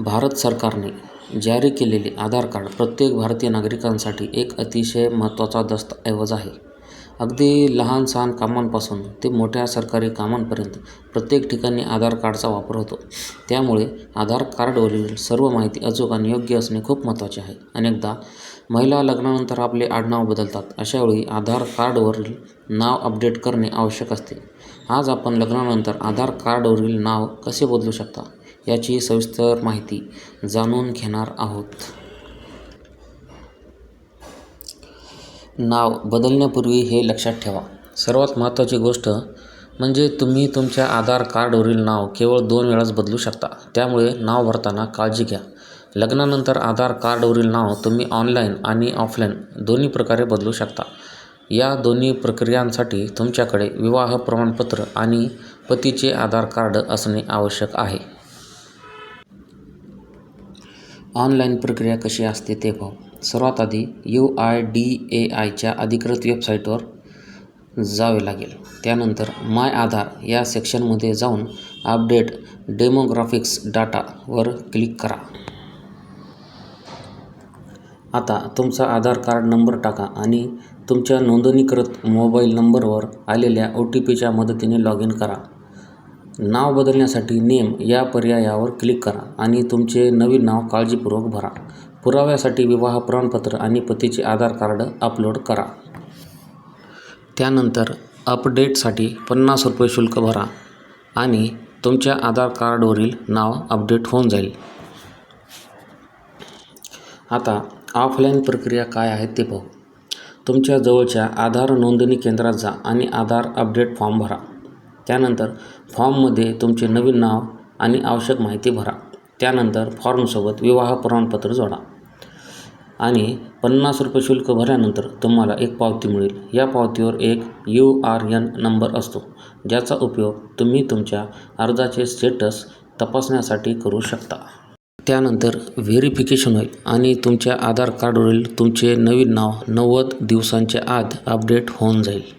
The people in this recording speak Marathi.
भारत सरकारने जारी केलेले आधार कार्ड प्रत्येक भारतीय नागरिकांसाठी एक अतिशय महत्त्वाचा दस्तऐवज आहे. अगदी लहान सहान कामांपासून ते मोठ्या सरकारी कामांपर्यंत प्रत्येक ठिकाणी आधार कार्डचा वापर होतो. त्यामुळे आधार कार्डवरील सर्व माहिती अचूक आणि योग्य असणे खूप महत्त्वाचे आहे. अनेकदा महिला लग्नानंतर आपले आडनाव बदलतात. अशावेळी आधार कार्डवरील नाव अपडेट करणे आवश्यक असते. आज आपण लग्नानंतर आधार कार्डवरील नाव कसे बदलू शकता? याची सविस्तर माहिती जाणून घेणार आहोत. नाव बदलण्यापूर्वी हे लक्षात ठेवा. सर्वात महत्त्वाची गोष्ट म्हणजे तुम्ही तुमच्या आधार कार्डवरील नाव केवळ दोन वेळाच बदलू शकता. त्यामुळे नाव भरताना काळजी घ्या. लग्नानंतर आधार कार्डवरील नाव तुम्ही ऑनलाईन आणि ऑफलाईन दोन्ही प्रकारे बदलू शकता. या दोन्ही प्रक्रियांसाठी तुमच्याकडे विवाह प्रमाणपत्र आणि पतीचे आधार कार्ड असणे आवश्यक आहे. ऑनलाईन प्रक्रिया कशी असते ते पाहू. सर्वात आधी यू आय डी ए आयच्या अधिकृत वेबसाईटवर जावे लागेल. त्यानंतर माय आधार या सेक्शनमध्ये जाऊन अपडेट डेमोग्राफिक्स डाटावर क्लिक करा. आता तुमचा आधार कार्ड नंबर टाका आणि तुमच्या नोंदणीकृत मोबाईल नंबरवर आलेल्या ओ टी पीच्या मदतीने लॉग इन करा. नाव बदलण्यासाठी नेम या पर्यायावर क्लिक करा आणि तुमचे नवीन नाव काळजीपूर्वक भरा. पुराव्यासाठी विवाह प्रमाणपत्र आणि पतीचे आधार कार्ड अपलोड करा. त्यानंतर अपडेटसाठी पन्नास रुपये शुल्क भरा आणि तुमच्या आधार कार्डवरील नाव अपडेट होऊन जाईल. आता ऑफलाईन प्रक्रिया काय आहे ते पाहू. तुमच्या जवळच्या आधार नोंदणी केंद्रात जा आणि आधार अपडेट फॉर्म भरा. त्यानंतर फॉर्ममध्ये तुमचे नवीन नाव आणि आवश्यक माहिती भरा. त्यानंतर फॉर्मसोबत विवाह प्रमाणपत्र जोडा. आणि पन्नास रुपये शुल्क भरल्यानंतर तुम्हाला एक पावती मिळेल. या पावतीवर एक यू आर एन नंबर असतो ज्याचा उपयोग तुम्ही तुमच्या अर्जाचे स्टेटस तपासण्यासाठी करू शकता. त्यानंतर व्हेरिफिकेशन होईल आणि तुमच्या आधार कार्डवरील तुमचे नवीन नाव नव्वद दिवसांच्या आत अपडेट होऊन जाईल.